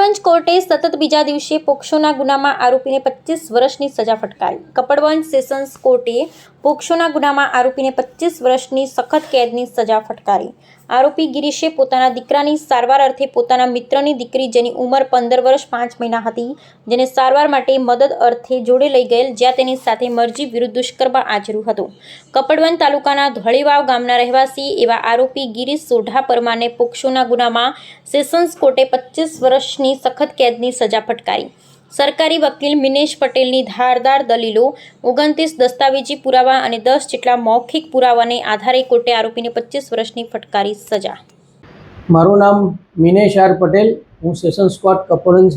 કપડવંજ કોર્ટે સતત બીજા દિવસે પોક્સોના ગુનામાં આરોપીને પચીસ વર્ષની સજા ફટકારી. કપડવંજ સેશન્સ કોર્ટે પોક્સોના ગુનામાં આરોપીને પચીસ વર્ષની સખત કેદની સજા ફટકારી. આરોપી ગિરીશે પોતાના દીકરાની સારવાર અર્થે પોતાના મિત્રની દીકરી જેની ઉંમર પંદર વર્ષ પાંચ મહિના હતી, જેને સારવાર માટે મદદ અર્થે જોડે લઈ ગયેલ, જ્યાં તેની સાથે મરજી વિરુદ્ધ દુષ્કર્મ આચર્યું હતું. કપડવંજ તાલુકાના ધોળીવાવ ગામના રહેવાસી એવા આરોપી ગિરીશ સોઢા પરમાને પોક્સોના ગુનામાં સેશન્સ કોર્ટે પચીસ વર્ષની સખત કેદની સજા ફટકારી. સરકારી વકીલ મિનેશ પટેલની ધારદાર દલીલો, ઓગણત્રીસ દસ્તાવેજી પુરાવા અને દસ જેટલા મૌખિક પુરાવાને આધારે કોર્ટે આરોપીને પચીસ વર્ષની ફટકારી સજા. મારું નામ મિનેશ આર પટેલ. હું સેશન સ્કોટ કપોરંજ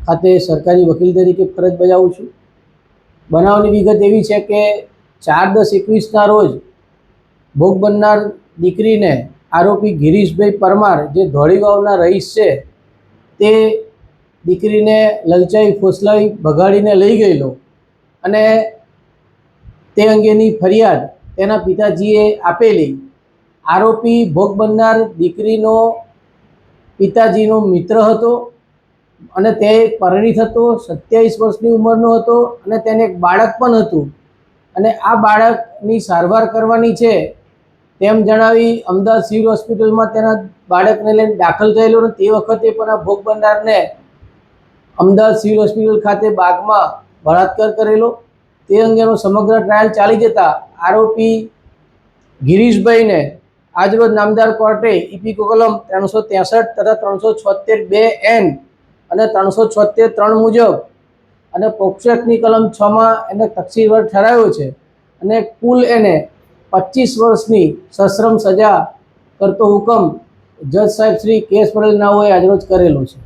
ખાતે સરકારી વકીલ તરીકે ફરજ બજાવું છું. બનાવની વિગત એવી છે કે ચાર દસ એકવીસના રોજ ભોગ બનનાર દીકરીને આરોપી ગિરીશભાઈ પરમાર, જે ધોળીવાવના રહીશ છે તે દીકરીને લલચાઈ ફોસલાવી ભગાડીને લઈ ગયેલો અને તે અંગેની ફરિયાદ તેના પિતાજીએ આપેલી. આરોપી ભોગ બનનાર દીકરીનો પિતાજીનો મિત્ર હતો અને તે પરિણીત હતો સત્યાવીસ વર્ષની ઉંમરનો હતો અને તેને એક બાળક પણ હતું. અને આ બાળકની સારવાર કરવાની છે તેમ જણાવી અમદાવાદ સિવિલ હોસ્પિટલમાં તેના બાળકને લઈને દાખલ થયેલો અને તે વખતે પણ આ ભોગ બનનારને અમદાવાદ સિવિલ હોસ્પિટલ ખાતે બાગમાં બળાત્કાર કરેલો. તે અંગેનો સમગ્ર ટ્રાયલ ચાલી જતા આરોપી ગિરીશભાઈને આજરોજ નામદાર કોર્ટે ઇપીકો કલમ ત્રણસો ત્રેસઠ તથા ત્રણસો છોતેર બે એન અને ત્રણસો છોતેર ત્રણ મુજબ અને પોક્સેકની કલમ છમાં એને તકસીરવાર ઠરાવ્યો છે અને કુલ એને પચીસ વર્ષની સશ્રમ સજા કરતો હુકમ જજ સાહેબ શ્રી કેસ પટેલ નાઓએ આજરોજ કરેલો છે.